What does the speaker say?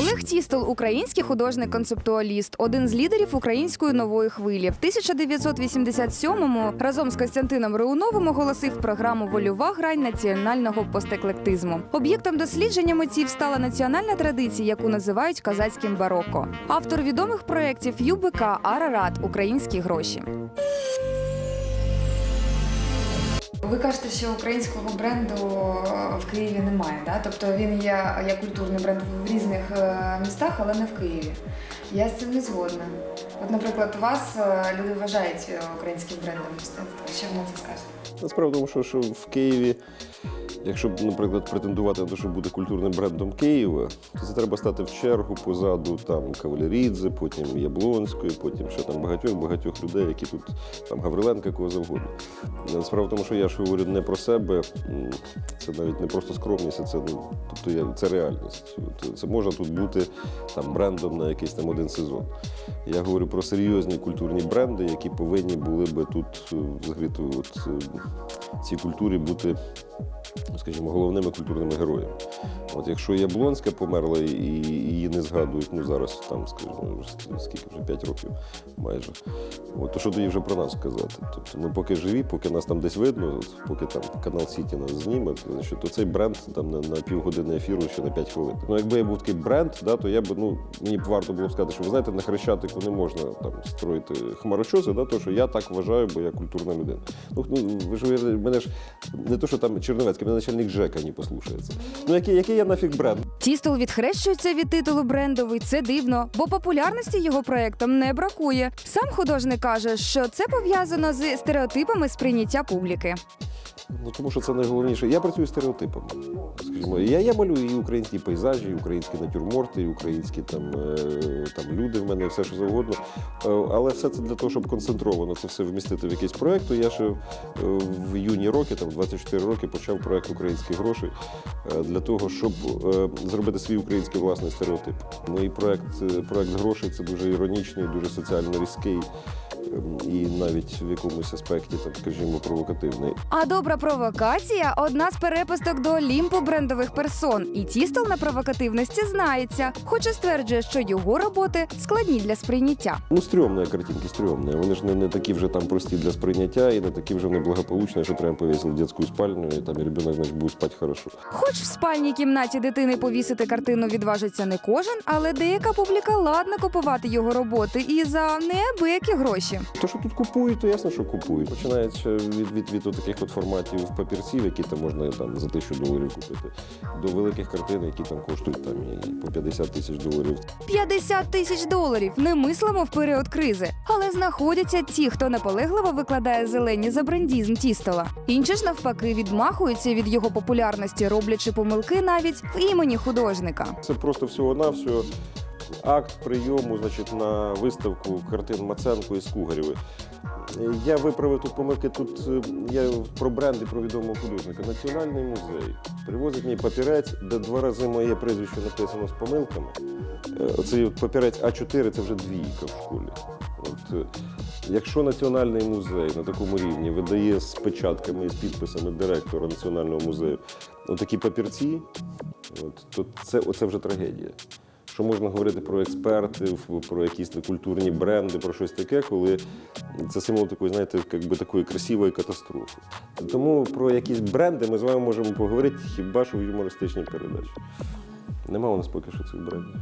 Олег Тістол, український художник-концептуаліст, один з лідерів української нової хвилі. В 1987-му разом з Костянтином Реуновим оголосив програму Вольова грань національного постеклектизму. Об'єктом дослідження митців стала національна традиція, яку називають казацьким бароко. Автор відомих проєктів ЮБК Арарат Українські гроші. Ви кажете, що українського бренду в Києві немає, да? тобто він є як культурний бренд в різних е, містах, але не в Києві. Я з цим не згодна. От, наприклад, у вас е, люди вважають е, українським брендом мистецтва. Що ви на це скажете? Насправді, тому що в Києві, якщо наприклад, претендувати на те, що буде культурним брендом Києва, то це треба стати в чергу позаду там Кавалерідзе, потім Яблонської, потім ще там багатьох багатьох людей, які тут там Гавриленка, кого завгодно. Е, Справа в тому, що я ж говорю не про себе, це навіть не просто скромність, а це ну, тобто я, це реальність. Це може тут бути там брендом на якийсь там один сезон. Я говорю про серйозні культурні бренди, які повинні були би тут е, взагалі от, е, цій культурі бути, скажімо, головними культурними героями. От якщо Яблонська померла і її не згадують, ну зараз там, скажімо, вже скільки вже 5 років майже. От, то що тоді вже про нас сказати? Тобто ми поки живі, поки нас там десь видно, от, поки там канал Сіті нас зніме, то, то цей бренд там на, на півгодини ефіру ще на 5 хвилин. Ну, якби я був такий бренд, да, то я б ну мені б варто було сказати, що ви знаєте, на хрещатику не можна там строїти хмарочоси, да, то що я так вважаю, бо я культурна людина. Ну, ну ви ж мене ж не то, що там Черновецький, мене начальник ЖЕКа не послухається. Ну який, який я нафіг бренд? Тістол відхрещується від титулу брендовий. Це дивно, бо популярності його проектом не бракує. Сам художник каже, що це пов'язано з стереотипами сприйняття публіки. Ну тому що це найголовніше. Я працюю стереотипами. Скажімо, я, я малюю і українські пейзажі, і українські натюрморти, і українські там, е, там люди в мене, все що завгодно. Е, Але все це для того, щоб концентровано це все вмістити в якийсь проект. То я ще е, в юні роки, там 24 роки, почав проект українських грошей е, для того, щоб зробити свій український власний стереотип. Мій проект, е, проект грошей це дуже іронічний, дуже соціально різкий. ем, І навіть в якомусь аспекті, там, скажімо, провокативний. А добра провокація одна з перепусток до олімпу брендових персон. І тістол на провокативності знається, хоча стверджує, що його роботи складні для сприйняття. Ну, стрьомні картинки, стрьомні. Вони ж не, не такі вже там прості для сприйняття і не такі вже неблагополучні, що треба повісити в дитячу спальню, і там і ребенок, значить, буде спати хорошо. Хоч в спальній кімнаті дитини повісити картину відважиться не кожен, але деяка публіка ладна купувати його роботи і за неабиякі гроші. То, що тут купують, то ясно, що купують. Починається від, від, від, таких от форматів папірців, які там можна там, за тисячу доларів купити, до великих картин, які там коштують там, і по 50 тисяч доларів. 50 тисяч доларів немислимо в період кризи. Але знаходяться ті, хто наполегливо викладає зелені за брендізм тістола. Інші ж навпаки відмахуються від його популярності, роблячи помилки навіть в імені художника. Це просто всього-навсього акт прийому значить, на виставку картин Маценко і Скугарєви. Я виправив тут помилки. Тут е, я про бренд і про відомого художника. Національний музей привозить мені папірець, де два рази моє прізвище написано з помилками. Е, Оцей папірець А4 це вже двійка в школі. От, е, якщо Національний музей на такому рівні видає з печатками і з підписами директора Національного музею отакі папірці, от, то це, оце вже трагедія. Що можна говорити про експертів, про якісь культурні бренди, про щось таке, коли це символ такої, знаєте, якби такої красивої катастрофи. Тому про якісь бренди ми з вами можемо поговорити хіба що в юмористичній передачі. Нема у нас поки що цих брендів.